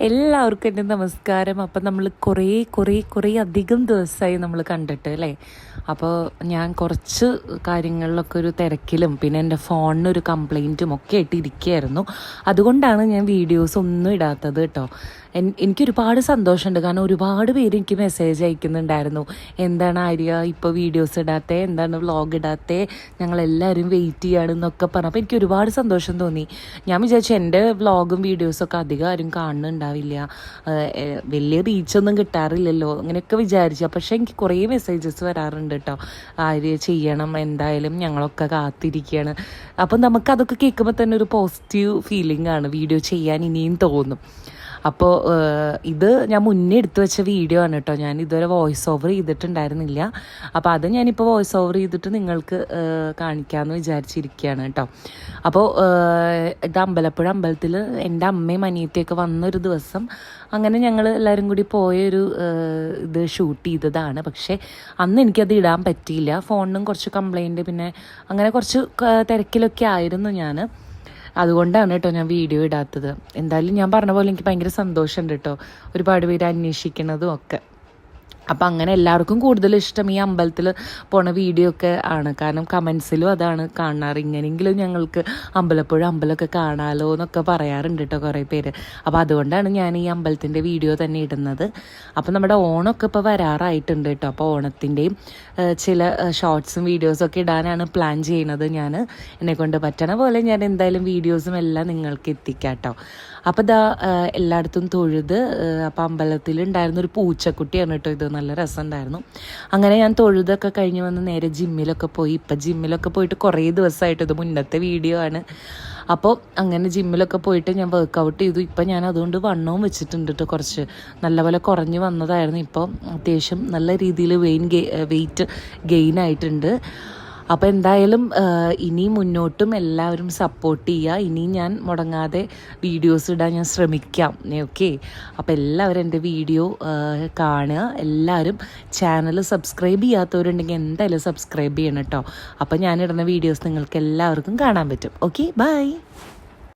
എല്ലാവർക്കും എന്റെ നമസ്കാരം. അപ്പം നമ്മൾ കുറേ കുറേ കുറേ അധികം ദിവസമായി നമ്മൾ കണ്ടിട്ട് അല്ലേ? അപ്പോൾ ഞാൻ കുറച്ച് കാര്യങ്ങളിലൊക്കെ ഒരു തിരക്കിലും പിന്നെ എന്റെ ഫോണിനൊരു കംപ്ലൈന്റും ഒക്കെ ആയിട്ട് ഇരിക്കുകയായിരുന്നു. അതുകൊണ്ടാണ് ഞാൻ വീഡിയോസ് ഒന്നും ഇടാത്തത് കേട്ടോ. എനിക്കൊരുപാട് സന്തോഷമുണ്ട്. കാരണം ഒരുപാട് പേര് എനിക്ക് മെസ്സേജ് അയക്കുന്നുണ്ടായിരുന്നു. എന്താണ് ആര്യ ഇപ്പോൾ വീഡിയോസ് ഇടാത്തേ? എന്താണ് വ്ളോഗ് ഇടാത്തേ? ഞങ്ങളെല്ലാവരും വെയിറ്റ് ചെയ്യാണെന്നൊക്കെ പറഞ്ഞപ്പോൾ എനിക്ക് ഒരുപാട് സന്തോഷം തോന്നി. ഞാൻ വിചാരിച്ചു എന്റെ വ്ളോഗും വീഡിയോസൊക്കെ അധികം ആരും കാണുന്നുണ്ടാവില്ല. വലിയ റീച്ചൊന്നും കിട്ടാറില്ലല്ലോ. അങ്ങനെയൊക്കെ വിചാരിച്ചു. പക്ഷേ എനിക്ക് കുറേ മെസ്സേജസ് വരാറുണ്ട് കേട്ടോ ആര്യ ചെയ്യണം. എന്തായാലും ഞങ്ങളൊക്കെ കാത്തിരിക്കുകയാണ് അപ്പം നമുക്കതൊക്കെ കേൾക്കുമ്പോൾ തന്നെ ഒരു പോസിറ്റീവ് ഫീലിംഗ് ആണ്. വീഡിയോ ചെയ്യാൻ ഇനിയും തോന്നും. അപ്പോൾ ഇത് ഞാൻ മുന്നേ എടുത്തു വെച്ച വീഡിയോ ആണ് കേട്ടോ. ഞാൻ ഇതുവരെ വോയിസ് ഓവർ ചെയ്തിട്ടുണ്ടായിരുന്നില്ല. അപ്പോൾ അത് ഞാനിപ്പോൾ വോയിസ് ഓവർ ചെയ്തിട്ട് നിങ്ങൾക്ക് കാണിക്കാമെന്ന് വിചാരിച്ചിരിക്കുകയാണ് കേട്ടോ. അപ്പോൾ ഇത് അമ്പലപ്പുഴ അമ്പലത്തിൽ എന്റെ അമ്മയും അനിയത്തിയൊക്കെ വന്നൊരു ദിവസം അങ്ങനെ ഞങ്ങൾ എല്ലാവരും കൂടി പോയൊരു ഇത് ഷൂട്ട് ചെയ്തതാണ്. പക്ഷേ അന്ന് എനിക്കത് ഇടാൻ പറ്റിയില്ല. ഫോണിനും കുറച്ച് കംപ്ലൈന്റ് പിന്നെ അങ്ങനെ കുറച്ച് തിരക്കിലൊക്കെ ആയിരുന്നു ഞാൻ അതുകൊണ്ടാണ് കേട്ടോ ഞാൻ വീഡിയോ ഇടാത്തത്. എന്തായാലും ഞാൻ പറഞ്ഞ പോലെ എനിക്ക് ഭയങ്കര സന്തോഷമുണ്ട് കേട്ടോ. ഒരുപാട് പേര് അന്വേഷിക്കുന്നതും ഒക്കെ. അപ്പം അങ്ങനെ എല്ലാവർക്കും കൂടുതൽ ഇഷ്ടം ഈ അമ്പലത്തിൽ പോണ വീഡിയോ ഒക്കെ ആണ്. കാരണം കമൻസിലും അതാണ് കാണാറ്. ഇങ്ങനെയെങ്കിലും ഞങ്ങൾക്ക് അമ്പലപ്പുഴ അമ്പലമൊക്കെ കാണാലോ എന്നൊക്കെ പറയാറുണ്ട് കേട്ടോ കുറേ പേര്. അപ്പോൾ അതുകൊണ്ടാണ് ഞാൻ ഈ അമ്പലത്തിന്റെ വീഡിയോ തന്നെ ഇടുന്നത്. അപ്പം നമ്മുടെ ഓണമൊക്കെ ഇപ്പോൾ വരാറായിട്ടുണ്ട് കേട്ടോ. അപ്പോൾ ഓണത്തിന്റെയും ചില ഷോർട്സും വീഡിയോസും ഒക്കെ ഇടാനാണ് പ്ലാൻ ചെയ്യുന്നത് ഞാൻ എന്നെ കൊണ്ട് പറ്റണ പോലെ ഞാൻ എന്തായാലും വീഡിയോസും എല്ലാം നിങ്ങൾക്ക് എത്തിക്കാം കേട്ടോ. അപ്പോൾ ഇതാ എല്ലായിടത്തും തൊഴുത് അപ്പം അമ്പലത്തിൽ ഉണ്ടായിരുന്ന ഒരു പൂച്ചക്കുട്ടിയാണ് കേട്ടോ ഇത് നല്ല രസമുണ്ടായിരുന്നു. അങ്ങനെ ഞാൻ തൊഴുതൊക്കെ കഴിഞ്ഞ് വന്ന് നേരെ ജിമ്മിലൊക്കെ പോയി. ഇപ്പം ജിമ്മിലൊക്കെ പോയിട്ട് കുറേ ദിവസമായിട്ട് ഇത് മുന്നത്തെ വീഡിയോ ആണ്. അപ്പോൾ അങ്ങനെ ജിമ്മിലൊക്കെ പോയിട്ട് ഞാൻ വർക്കൗട്ട് ചെയ്തു. ഇപ്പം ഞാൻ അതുകൊണ്ട് വണ്ണവും വെച്ചിട്ടുണ്ട് കേട്ടോ കുറച്ച്. നല്ലപോലെ കുറഞ്ഞ് വന്നതായിരുന്നു. ഇപ്പോൾ അത്യാവശ്യം നല്ല രീതിയിൽ വെയിൻ ഗെ വെയിറ്റ് ഗെയിൻ ആയിട്ടുണ്ട്. അപ്പോൾ എന്തായാലും ഇനി മുന്നോട്ടും എല്ലാവരും സപ്പോർട്ട് ചെയ്യുക. ഇനി ഞാൻ മുടങ്ങാതെ വീഡിയോസ് ഇടാൻ ഞാൻ ശ്രമിക്കാം. ഓക്കെ അപ്പോൾ എല്ലാവരും എന്റെ വീഡിയോ കാണുക. എല്ലാവരും ചാനൽ സബ്സ്ക്രൈബ് ചെയ്യാത്തവരുണ്ടെങ്കിൽ എന്തായാലും സബ്സ്ക്രൈബ് ചെയ്യണം കേട്ടോ. അപ്പോൾ ഞാനിടുന്ന വീഡിയോസ് നിങ്ങൾക്ക് എല്ലാവർക്കും കാണാൻ പറ്റും. Okay bye